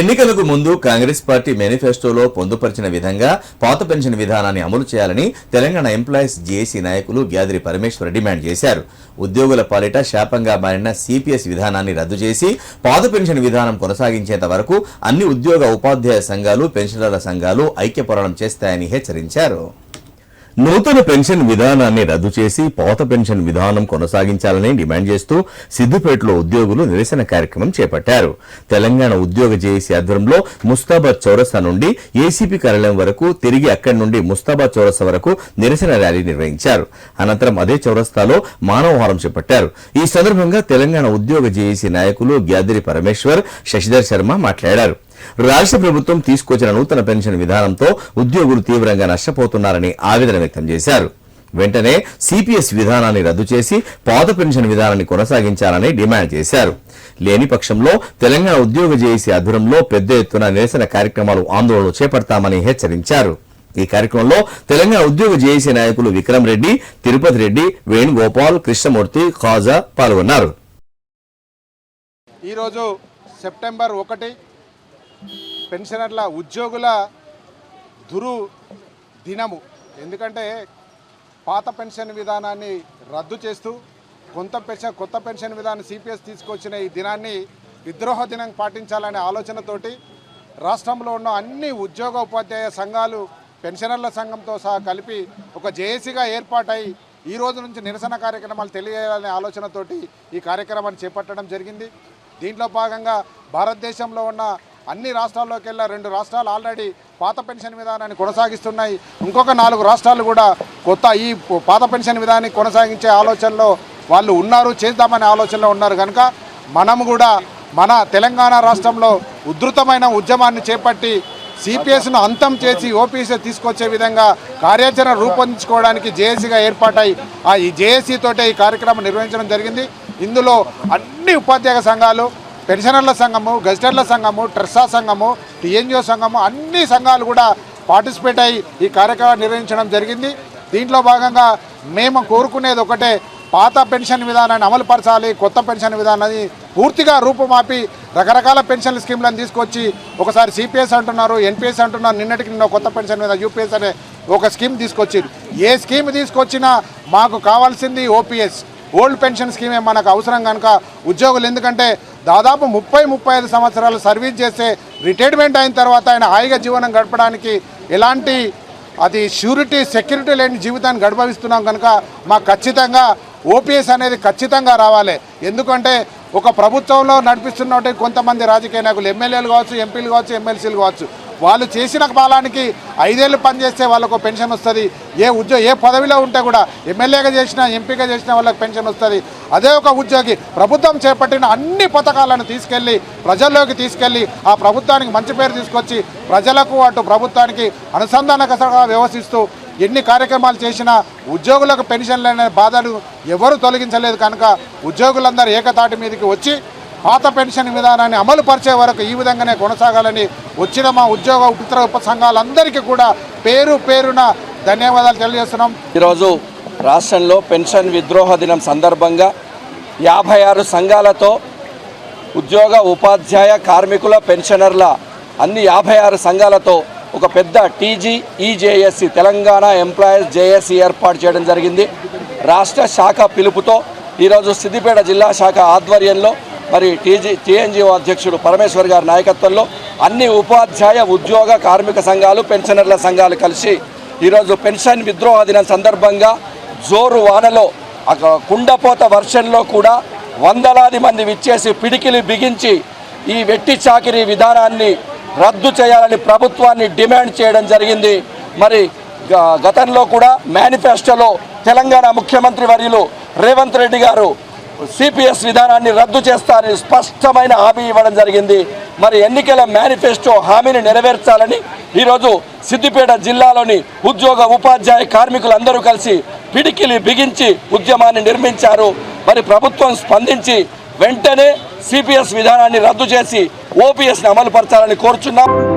ఎన్నికలకు ముందు కాంగ్రెస్ పార్టీ మేనిఫెస్టోలో పొందుపరిచిన విధంగా పాత పెన్షన్ విధానాన్ని అమలు చేయాలని తెలంగాణ ఎంప్లాయీస్ జేఏసీ నాయకులు గ్యాదిరి పరమేశ్వర్ డిమాండ్ చేశారు. ఉద్యోగుల పాలిట శాపంగా మారిన సిపిఎస్ విధానాన్ని రద్దు చేసి పాత పెన్షన్ విధానం కొనసాగించేంత వరకు అన్ని ఉద్యోగ ఉపాధ్యాయ సంఘాలు పెన్షనర్ల సంఘాలు ఐక్యపోరాటం చేస్తాయని హెచ్చరించారు. నూతన పెన్షన్ విధానాన్ని రద్దు చేసి పాత పెన్షన్ విధానం కొనసాగించాలని డిమాండ్ చేస్తూ సిద్దిపేటలో ఉద్యోగులు నిరసన కార్యక్రమం చేపట్టారు. తెలంగాణ ఉద్యోగ జేఏసీ ఆధ్వర్యంలో ముస్తాబాద్ చౌరస్తా నుండి ఏసీపీ కార్యాలయం వరకు తిరిగి అక్కడి నుండి ముస్తాబాద్ చౌరస్తా వరకు నిరసన ర్యాలీ నిర్వహించారు. అనంతరం అదే చౌరస్తాలో మానవహారం చేపట్టారు. ఈ సందర్భంగా తెలంగాణ ఉద్యోగ జేఏసీ నాయకులు గ్యాదిరి పరమేశ్వర్ శశిధర్ శర్మ మాట్లాడారు. రాష్ట్ర ప్రభుత్వం తీసుకొచ్చిన నూతన పెన్షన్ విధానంతో ఉద్యోగులు తీవ్రంగా నష్టపోతున్నారని ఆవేదన వ్యక్తం చేశారు. వెంటనే సిపిఎస్ విధానాన్ని రద్దు చేసి పాత పెన్షన్ విధానాన్ని కొనసాగించాలని డిమాండ్ చేశారు. లేని పక్షంలో తెలంగాణ ఉద్యోగ జేఏసీ ఆధ్వర్యంలో పెద్ద ఎత్తున నిరసన కార్యక్రమాలు ఆందోళనలు చేపడతామని హెచ్చరించారు. ఈ కార్యక్రమంలో తెలంగాణ ఉద్యోగ జేఏసీ నాయకులు విక్రమ్ రెడ్డి తిరుపతి రెడ్డి వేణుగోపాల్ కృష్ణమూర్తి ఖాజా పాల్గొన్నారు. ఈరోజు సెప్టెంబర్ ఒకటి పెన్షనర్ల ఉద్యోగుల దురు దినము. ఎందుకంటే పాత పెన్షన్ విధానాన్ని రద్దు చేస్తూ కొంత పెన్షన్ కొత్త పెన్షన్ విధానం సిపిఎస్ తీసుకొచ్చిన ఈ దినాన్ని విద్రోహ దినం పాటించాలనే ఆలోచనతోటి రాష్ట్రంలో ఉన్న అన్ని ఉద్యోగ ఉపాధ్యాయ సంఘాలు పెన్షనర్ల సంఘంతో సహా కలిపి ఒక జేఏసీగా ఏర్పాటై ఈ రోజు నుంచి నిరసన కార్యక్రమాలు తెలియజేయాలనే ఆలోచనతోటి ఈ కార్యక్రమాన్ని చేపట్టడం జరిగింది. దీంట్లో భాగంగా భారతదేశంలో ఉన్న అన్ని రాష్ట్రాల్లోకి వెళ్ళా రెండు రాష్ట్రాలు ఆల్రెడీ పాత పెన్షన్ విధానాన్ని కొనసాగిస్తున్నాయి. ఇంకొక నాలుగు రాష్ట్రాలు కూడా కొత్త ఈ పాత పెన్షన్ విధానాన్ని కొనసాగించే ఆలోచనలో వాళ్ళు ఉన్నారు చేద్దామనే ఆలోచనలో ఉన్నారు కనుక మనం కూడా మన తెలంగాణ రాష్ట్రంలో ఉధృతమైన ఉద్యమాన్ని చేపట్టి సిపిఎస్ను అంతం చేసి ఓపీసీ తీసుకొచ్చే విధంగా కార్యాచరణ రూపొందించుకోవడానికి జేఏసీగా ఏర్పాటై ఆ ఈ జేఏసీ తోటే ఈ కార్యక్రమం నిర్వహించడం జరిగింది. ఇందులో అన్ని ఉపాధ్యాయ సంఘాలు పెన్షనర్ల సంఘము గజిటర్ల సంఘము ట్రెస్సా సంఘము టీఎన్జిఓ సంఘము అన్ని సంఘాలు కూడా పార్టిసిపేట్ అయ్యి ఈ కార్యక్రమం నిర్వహించడం జరిగింది. దీంట్లో భాగంగా మేము కోరుకునేది ఒకటే పాత పెన్షన్ విధానాన్ని అమలుపరచాలి కొత్త పెన్షన్ విధానాన్ని పూర్తిగా రూపుమాపి రకరకాల పెన్షన్ స్కీమ్లను తీసుకొచ్చి ఒకసారి సిపిఎస్ అంటున్నారు ఎన్పిఎస్ అంటున్నారు నిన్నటికి నిన్న కొత్త పెన్షన్ మీద యూపీఎస్ అనే ఒక స్కీమ్ తీసుకొచ్చి ఏ స్కీమ్ తీసుకొచ్చినా మాకు కావాల్సింది ఓపీఎస్. ఓల్డ్ పెన్షన్ స్కీమే మనకు అవసరం కనుక ఉద్యోగులు ఎందుకంటే దాదాపు ముప్పై ముప్పై ఐదు సంవత్సరాలు సర్వీస్ చేస్తే రిటైర్మెంట్ అయిన తర్వాత ఆయన హాయిగా జీవనం గడపడానికి ఎలాంటి అది షూరిటీ సెక్యూరిటీ లేని జీవితాన్ని గడపవిస్తున్నాం కనుక మాకు ఖచ్చితంగా ఓపీఎస్ అనేది ఖచ్చితంగా రావాలి. ఎందుకంటే ఒక ప్రభుత్వంలో నడిపిస్తున్నట్టు కొంతమంది రాజకీయ నాయకులు ఎమ్మెల్యేలు కావచ్చు ఎంపీలు కావచ్చు ఎమ్మెల్సీలు కావచ్చు వాళ్ళు చేసిన కాలానికి ఐదేళ్ళు పనిచేస్తే వాళ్ళకు పెన్షన్ వస్తుంది. ఏ ఉద్యోగ ఏ పదవిలో ఉంటే కూడా ఎమ్మెల్యేగా చేసినా ఎంపీగా చేసిన వాళ్ళకి పెన్షన్ వస్తుంది. అదే ఒక ఉద్యోగి ప్రభుత్వం చేపట్టిన అన్ని పథకాలను తీసుకెళ్ళి ప్రజల్లోకి తీసుకెళ్ళి ఆ ప్రభుత్వానికి మంచి పేరు తీసుకొచ్చి ప్రజలకు అటు ప్రభుత్వానికి అనుసంధానకరంగా వ్యవహరిస్తూ ఎన్ని కార్యక్రమాలు చేసినా ఉద్యోగులకు పెన్షన్లు అనే బాధలు ఎవరు తొలగించలేదు కనుక ఉద్యోగులందరూ ఏకతాటి మీదకి వచ్చి పాత పెన్షన్ విధానాన్ని అమలు పరిచే వరకు ఈ విధంగానే కొనసాగాలని వచ్చిన మా ఉద్యోగ ఇతర ఉప సంఘాలందరికీ కూడా పేరు పేరున ధన్యవాదాలు తెలియజేస్తున్నాం. ఈరోజు రాష్ట్రంలో పెన్షన్ విద్రోహ దినం సందర్భంగా యాభై ఆరు సంఘాలతో ఉద్యోగ ఉపాధ్యాయ కార్మికుల పెన్షనర్ల అన్ని యాభై ఆరు సంఘాలతో ఒక పెద్ద TG EJSC Telangana employees JSC ఏర్పాటు చేయడం జరిగింది. రాష్ట్ర శాఖ పిలుపుతో ఈరోజు సిద్దిపేట జిల్లా శాఖ ఆధ్వర్యంలో మరి టీజీ టీఎన్జిఓ అధ్యక్షుడు పరమేశ్వర్ గారి నాయకత్వంలో అన్ని ఉపాధ్యాయ ఉద్యోగ కార్మిక సంఘాలు పెన్షనర్ల సంఘాలు కలిసి ఈరోజు పెన్షన్ విద్రోహ దినం సందర్భంగా జోరు వానలో కుండపోత వర్షంలో కూడా వందలాది మంది విచ్చేసి పిడికిలి బిగించి ఈ వెట్టి చాకిరీ విధానాన్ని రద్దు చేయాలని ప్రభుత్వాన్ని డిమాండ్ చేయడం జరిగింది. మరి గ- గతంలో కూడా మేనిఫెస్టోలో తెలంగాణ ముఖ్యమంత్రి వర్యులు రేవంత్ రెడ్డి గారు సిపిఎస్ విధానాన్ని రద్దు చేస్తారని స్పష్టమైన హామీ ఇవ్వడం జరిగింది. మరి ఎన్నికల మేనిఫెస్టో హామీని నెరవేర్చాలని ఈరోజు సిద్దిపేట జిల్లాలోని ఉద్యోగ ఉపాధ్యాయ కార్మికులందరూ కలిసి పిడికిలి బిగించి ఉద్యమాన్ని నిర్మించారు. మరి ప్రభుత్వం స్పందించి వెంటనే సిపిఎస్ విధానాన్ని రద్దు చేసి ఓపీఎస్ని అమలుపరచాలని కోరుచున్నాం.